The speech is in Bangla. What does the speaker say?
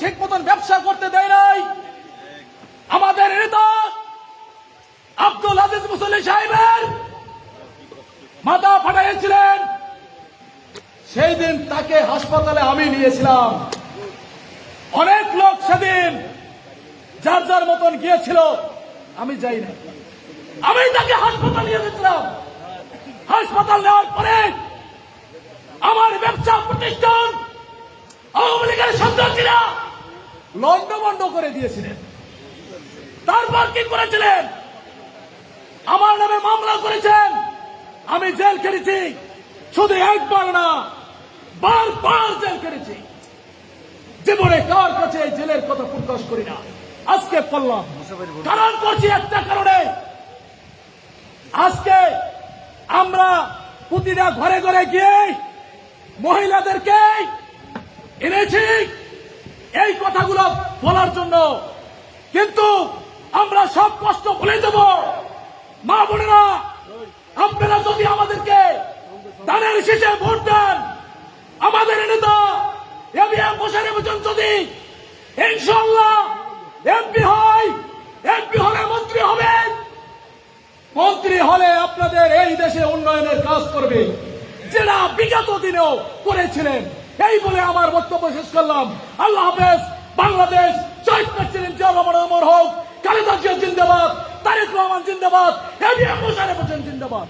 ঠিক মতন ব্যবসা করতে দেয় নাই। আমাদের নেতা আব্দুল আজিজ মুসল্লি সাহেবের মাথা ফাটাইছিলেন সেই দিন তাকে হাসপাতালে আমি নিয়েছিলাম। অনেক লোক সেদিন যার যার মতন গিয়েছিল, আমি যাই না। আমি তাকে হাসপাতাল নিয়ে গেছিলাম হাসপাতাল নেওয়ার পরে আমার ব্যবসা প্রতিষ্ঠান, আওয়ামী লীগের সন্ত্রাসীরা লন্ডমন্ড করে দিয়েছিলেন। তারপর কি করেছিলেন? আমার নামে মামলা করেছেন। আমি জেল খেটেছি শুধু একবার না, বারবার জেল খেটেছি জীবনে কার কাছে জেলের কথা প্রকাশ করি না? আজকে করলাম কারণ করছি একটা কারণে। আজকে আমরা প্রতিটা ঘরে ঘরে গিয়ে মহিলাদেরকে এনেছি। কথাগুলো বলার জন্য। কিন্তু আমরা সব কষ্ট ভুলে দেব মা বোনেরা, আপনারা যদি আমাদেরকে দানের শেষে ভোট দেন, আমাদের নেতা এবিএম যদি ইনশাল্লাহ এমপি হয় এমপি হলে মন্ত্রী হবেন মন্ত্রী হলে আপনাদের এই দেশে উন্নয়নের কাজ করবে। যেটা বিগত দিনেও করেছিলেন। এই বলে আমার বক্তব্য শেষ করলাম। আল্লাহ হাফেজ। বাংলাদেশ শহীদ প্রেসিডেন্ট জিয়া রহমান হোক। কালিদাস জিন্দাবাদ, তারেক রহমান জিন্দাবাদ এবিএম মোশাররফ হোসেন জিন্দাবাদ।